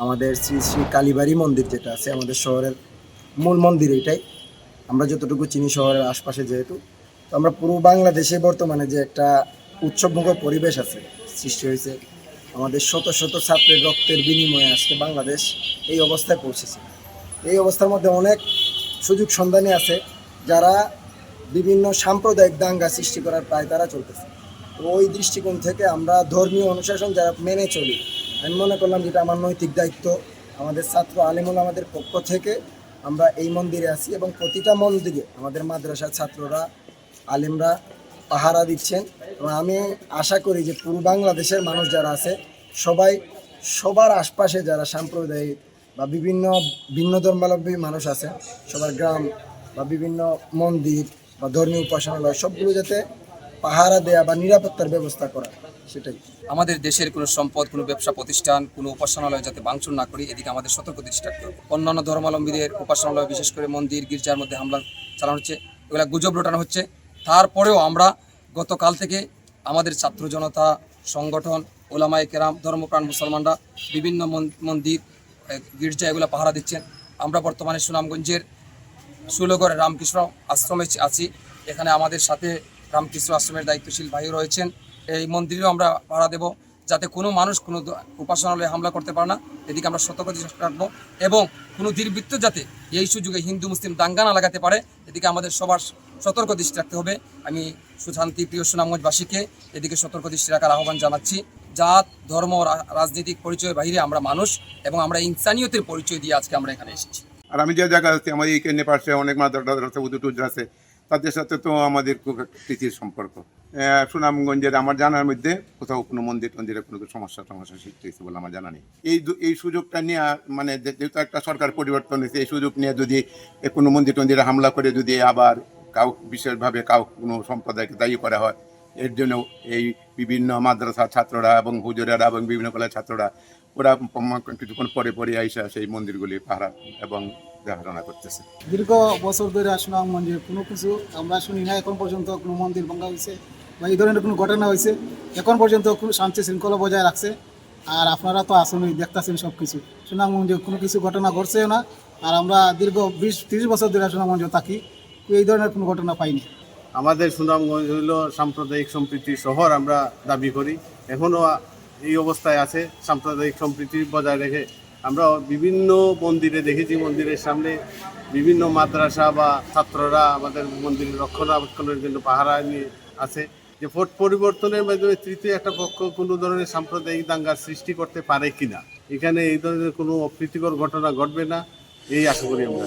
আমাদের শ্রী শ্রী কালীবাড়ি মন্দির যেটা আছে, আমাদের শহরের মূল মন্দির এটাই। আমরা যতটুকু চিনি শহরের আশপাশে যেহেতু। তো আমরা পুরো বাংলাদেশে বর্তমানে যে একটা উৎসবমুখর পরিবেশ আছে সৃষ্টি হয়েছে, আমাদের শত শত ছাত্রের রক্তের বিনিময়ে আজকে বাংলাদেশ এই অবস্থায় পৌঁছেছে। এই অবস্থার মধ্যে অনেক সুযোগ সন্ধানী আছে, যারা বিভিন্ন সাম্প্রদায়িক দাঙ্গা সৃষ্টি করার প্রায় তারা চলতেছে। ওই দৃষ্টিকোণ থেকে আমরা ধর্মীয় অনুশাসন যারা মেনে চলি আমি মনে করলাম যেটা আমার নৈতিক দায়িত্ব, আমাদের ছাত্র আলিমুল আমাদের পক্ষ থেকে আমরা এই মন্দিরে আছি এবং প্রতিটা মন্দিরে আমাদের মাদ্রাসার ছাত্ররা, আলিমরা পাহারা দিচ্ছেন এবং আমি আশা করি যে পুরো বাংলাদেশের মানুষ যারা আছে, সবাই, সবার আশপাশে যারা সাম্প্রদায়িক বা বিভিন্ন ভিন্ন ধর্মাবলম্বী মানুষ আছে, সবার গ্রাম বা বিভিন্ন মন্দির বা ধর্মীয় উপাসনালয়, সবগুলো যাতে পাহারা দেয়া বা নিরাপত্তার ব্যবস্থা করা, সেটাই। আমাদের দেশের কোনো সম্পদ, কোনো ব্যবসা প্রতিষ্ঠান, কোনো উপাসনালয় যাতে ভাঙচুর না করি, এদিকে আমাদের সতর্ক দৃষ্টি রাখতে হবে। অন্যান্য ধর্মাবলম্বীদের উপাসনালয়, বিশেষ করে মন্দির, গির্জার মধ্যে হামলা চালানো হচ্ছে, এগুলা গুজব রটানো হচ্ছে। তারপরেও আমরা গতকাল থেকে আমাদের ছাত্র জনতা, সংগঠন, ওলামায় কেরাম, ধর্মপ্রাণ মুসলমানরা, বিভিন্ন মন- মন্দির গির্জা এগুলো পাহারা দিচ্ছেন। আমরা বর্তমানে সুনামগঞ্জের সুলগড় রামকৃষ্ণ আশ্রমে আছি। এখানে আমাদের সাথে রামকৃষ্ণ আশ্রমের দায়িত্বশীল ভাই রয়েছেন। এই মন্দিরেও আমরা ভাড়া দেব যাতে কোনো মানুষ কোনো উপাসনালয়ে হামলা করতে পারে না। এদিকে আমরা সতর্ক রাখব এবং কোনো দুর্বৃত্ত যাতে এই সুযোগে হিন্দু, মুসলিম দাঙ্গা না লাগাতে পারে, এদিকে আমাদের সবার সতর্ক দৃষ্টি রাখতে হবে। আমি সুশান্তি প্রিয় সুনামগঞ্জবাসীকে এদিকে সতর্ক দৃষ্টি রাখার আহ্বান জানাচ্ছি। জাত, ধর্ম রাজনৈতিক পরিচয়ের বাইরে আমরা মানুষ এবং আমরা ইনসানিয়তের পরিচয় দিয়ে আজকে আমরা এখানে এসেছি। আর আমি যে জায়গা আছে, আমার এইখানে পাশে অনেক মাদ্রাসা উদু আছে। তাদের সাথে তো আমাদের খুব প্রীতির সম্পর্ক। সুনামগঞ্জের আমার জানার মধ্যে কোথাও কোনো মন্দির টন্দিরে কোনো সমস্যা টমস্যা সৃষ্টি হয়েছে বলে আমার জানা নেই। এই এই সুযোগটা নিয়ে মানে যেহেতু একটা সরকার পরিবর্তন হয়েছে, এই সুযোগ নিয়ে যদি কোনো মন্দির টন্দিরে হামলা করে যদি আবার কাউ, বিশেষভাবে কাউ কোনো সম্প্রদায়কে দায়ী করা হয় এর জন্য এই বিভিন্ন মাদ্রাসা ছাত্ররা এবং হুজুরেরা এবং বিভিন্ন কলেজের ছাত্ররা, ওরা কিছুক্ষণ পরে পরে আইসা সেই মন্দিরগুলি পাহারা এবং দেখাশোনা করতেছে। দীর্ঘ বছর ধরে সুনামগঞ্জে কোনো কিছু আমরা শুনি না, এখন পর্যন্ত কোনো মন্দির ভাঙা হয়েছে বা এই ধরনের কোনো ঘটনা হয়েছে, এখন পর্যন্ত কোনো শান্তি শৃঙ্খলা বজায় রাখছে। আর আপনারা তো আসেনই দেখতেছেন সব কিছু সুনামগঞ্জে কোনো কিছু ঘটনা ঘটছেও না। আর আমরা দীর্ঘ বিশ, তিরিশ বছর ধরে সুনামগঞ্জে থাকি, এই ধরনের কোনো ঘটনা পাইনি। আমাদের সুনামগঞ্জ হইল সাম্প্রদায়িক সম্প্রীতির শহর, আমরা দাবি করি। এখনও এই অবস্থায় আছে সাম্প্রদায়িক সম্প্রীতি বজায় রেখে। আমরা বিভিন্ন মন্দিরে দেখেছি, মন্দিরের সামনে বিভিন্ন মাদ্রাসা বা ছাত্ররা আমাদের মন্দিরের রক্ষণাবেক্ষণের জন্য পাহারা নিয়ে আছে। যে ভোট পরিবর্তনের মাধ্যমে তৃতীয় একটা পক্ষ কোনো ধরনের সাম্প্রদায়িক দাঙ্গার সৃষ্টি করতে পারে কিনা? এখানে এই ধরনের কোনো অপ্রীতিকর ঘটনা ঘটবে না, এই আশা করি আমরা।